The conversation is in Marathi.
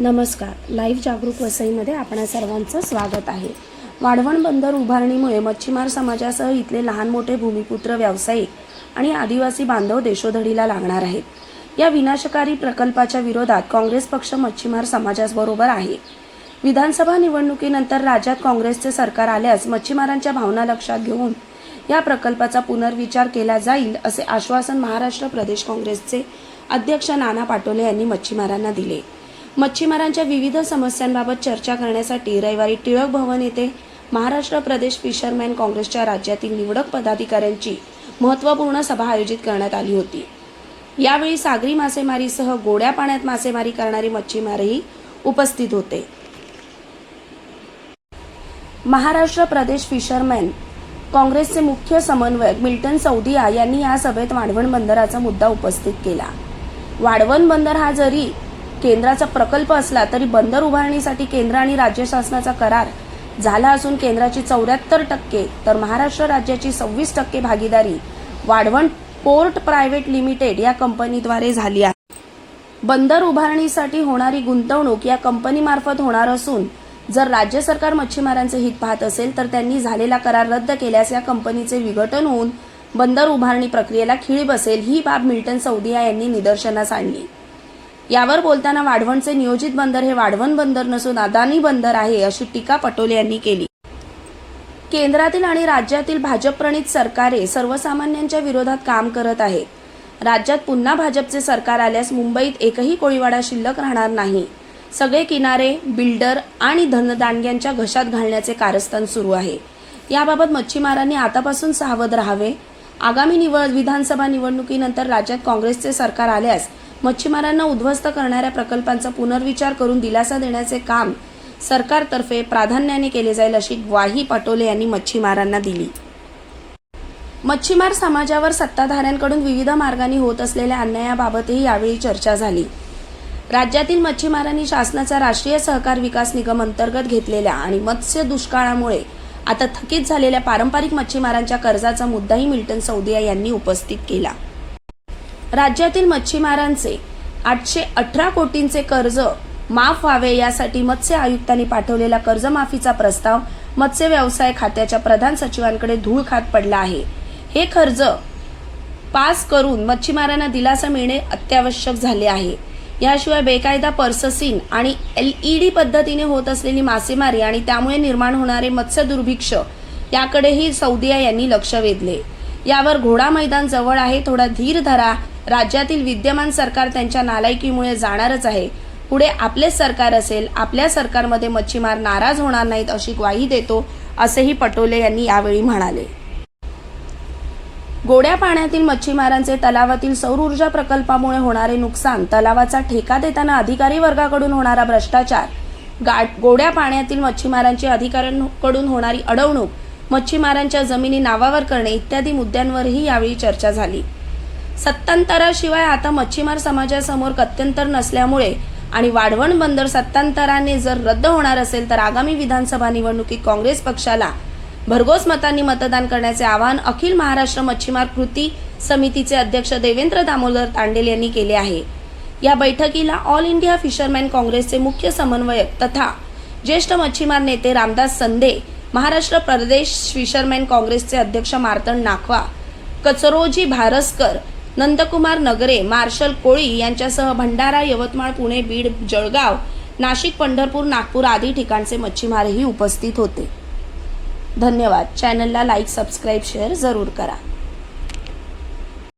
नमस्कार. लाईव्ह जागरूक वसईमध्ये आपणा सर्वांचं स्वागत आहे. वाढवण बंदर उभारणीमुळे मच्छीमार समाजासह इथले लहान मोठे भूमिपुत्र व्यावसायिक आणि आदिवासी बांधव देशोधडीला लागणार आहेत. या विनाशकारी प्रकल्पाच्या विरोधात काँग्रेस पक्ष मच्छीमार समाजाबरोबर आहे. विधानसभा निवडणुकीनंतर राज्यात काँग्रेसचे सरकार आल्यास मच्छीमारांच्या भावना लक्षात घेऊन या प्रकल्पाचा पुनर्विचार केला जाईल असे आश्वासन महाराष्ट्र प्रदेश काँग्रेसचे अध्यक्ष नाना पाटोले यांनी मच्छीमारांना दिले. मच्छीमारांच्या विविध समस्यांबाबत चर्चा करण्यासाठी रविवारी टिळक भवन येथे महाराष्ट्र प्रदेश फिशरमॅन काँग्रेसच्या राज्यातील निवडक पदाधिकाऱ्यांची महत्त्वपूर्ण सभा आयोजित करण्यात आली होती. यावेळी सागरी मासेमारीसह गोड्या पाण्यात मासेमारी करणारे मच्छीमारही उपस्थित होते. महाराष्ट्र प्रदेश फिशरमॅन काँग्रेसचे मुख्य समन्वयक मिल्टन सौदिया यांनी या सभेत वाढवण बंदराचा मुद्दा उपस्थित केला. वाढवण बंदर हा जरी केंद्राचा प्रकल्प असला तरी बंदर उभारणीसाठी केंद्र आणि राज्य शासनाचा करार झाला असून केंद्राची चौऱ्याहत्तर टक्के तर महाराष्ट्र राज्याची सव्वीस टक्के भागीदारी वाढवण पोर्ट प्रायव्हेट लिमिटेड या कंपनीद्वारे झाली आहे. बंदर उभारणीसाठी होणारी गुंतवणूक या कंपनीमार्फत होणार असून जर राज्य सरकार मच्छीमारांचे हित पाहत असेल तर त्यांनी झालेला करार रद्द केल्यास या कंपनीचे विघटन होऊन बंदर उभारणी प्रक्रियेला खिळी बसेल ही बाब मिल्टन सौदिया यांनी निदर्शनास आणली. यावर बोलताना वाढवणचे नियोजित बंदर हे वाढवण बंदर नसून अदानी बंदर आहे अशी टीका पटोले यांनी केली. केंद्रातील आणि राज्यातील भाजपप्रणित सरकारे सर्वसामान्यांच्या विरोधात काम करत आहेत. राज्यात पुन्हा भाजपचे सरकार आल्यास मुंबईत एकही कोळीवाडा शिल्लक राहणार नाही. सगळे किनारे बिल्डर आणि धनदांडग्यांच्या घशात घालण्याचे कारस्थान सुरू आहे. याबाबत मच्छीमारांनी आतापासून सावध राहावे. आगामी निवड विधानसभा निवडणुकीनंतर राज्यात काँग्रेसचे सरकार आल्यास मच्छीमारांना उद्ध्वस्त करणाऱ्या प्रकल्पांचा पुनर्विचार करून दिलासा देण्याचे काम सरकारतर्फे प्राधान्याने केले जाईल अशी ग्वाही पटोले यांनी मच्छीमारांना दिली. मच्छीमार समाजावर सत्ताधाऱ्यांकडून विविध मार्गांनी होत असलेल्या अन्यायाबाबतही यावेळी चर्चा झाली. राज्यातील मच्छीमारांनी शासनाचा राष्ट्रीय सहकार विकास निगम अंतर्गत घेतलेल्या आणि मत्स्य दुष्काळामुळे आता थकीत झालेल्या पारंपरिक मच्छीमारांच्या कर्जाचा मुद्दाही मिल्टन सौदिया यांनी उपस्थित केला. राज्यातील मच्छीमारांचे आठशे अठरा कोटींचे कर्ज माफ व्हावे यासाठी मत्स्य आयुक्तांनी पाठवलेला कर्जमाफीचा प्रस्ताव मत्स्य व्यवसाय खात्याच्या प्रधान सचिवांकडे धूळ खात पडला आहे. हे कर्ज पास करून मच्छीमारांना दिलासा मिळणे अत्यावश्यक झाले आहे. याशिवाय बेकायदा पर्ससीन आणि एल ई डी पद्धतीने होत असलेली मासेमारी आणि त्यामुळे निर्माण होणारे मत्स्य दुर्भिक्ष याकडेही सौदिया यांनी लक्ष वेधले. यावर घोडा मैदान जवळ आहे. थोडा धीर धरा. राज्यातील विद्यमान सरकार त्यांच्या नालायकीमुळे जाणारच आहे. पुढे आपलेच सरकार असेल आपल्या सरकारमध्ये मच्छीमार नाराज होणार नाहीत अशी ग्वाही देतो असेही पटोले यांनी यावेळी म्हणाले. गोड्या पाण्यातील मच्छीमारांचे तलावातील सौर ऊर्जा प्रकल्पामुळे होणारे नुकसान तलावाचा ठेका देताना अधिकारी वर्गाकडून होणारा भ्रष्टाचार गाठ गोड्या पाण्यातील मच्छीमारांची अधिकाऱ्यांकडून होणारी अडवणूक मच्छीमारांच्या जमिनी नावावर करणे इत्यादी मुद्द्यांवरही यावेळी चर्चा झाली. सत्तांतराशिवाय आता मच्छीमार समाजासमोर गत्यंतर नसल्यामुळे आणि वाढवण बंदर सत्तांतराने जर रद्द होणार असेल तर आगामी विधानसभा निवडणुकीत काँग्रेस पक्षाला भरघोस मतांनी मतदान करण्याचे आवाहन अखिल महाराष्ट्र मच्छीमार कृती समितीचे अध्यक्ष देवेंद्र दामोदर तांडेल यांनी केले आहे. या बैठकीला ऑल इंडिया फिशरमॅन काँग्रेसचे मुख्य समन्वयक तथा ज्येष्ठ मच्छीमार नेते रामदास संदे महाराष्ट्र प्रदेश फिशरमॅन काँग्रेसचे अध्यक्ष मार्तंड नाखवा कचरोजी भारसकर नंदकुमार नगरे मार्शल कोळी यांच्यासह भंडारा यवतमाळ पुणे बीड जळगाव नाशिक पंढरपूर नागपूर आदी ठिकाणचे मच्छीमारही उपस्थित होते. धन्यवाद. चॅनलला लाईक सबस्क्राईब शेअर जरूर करा.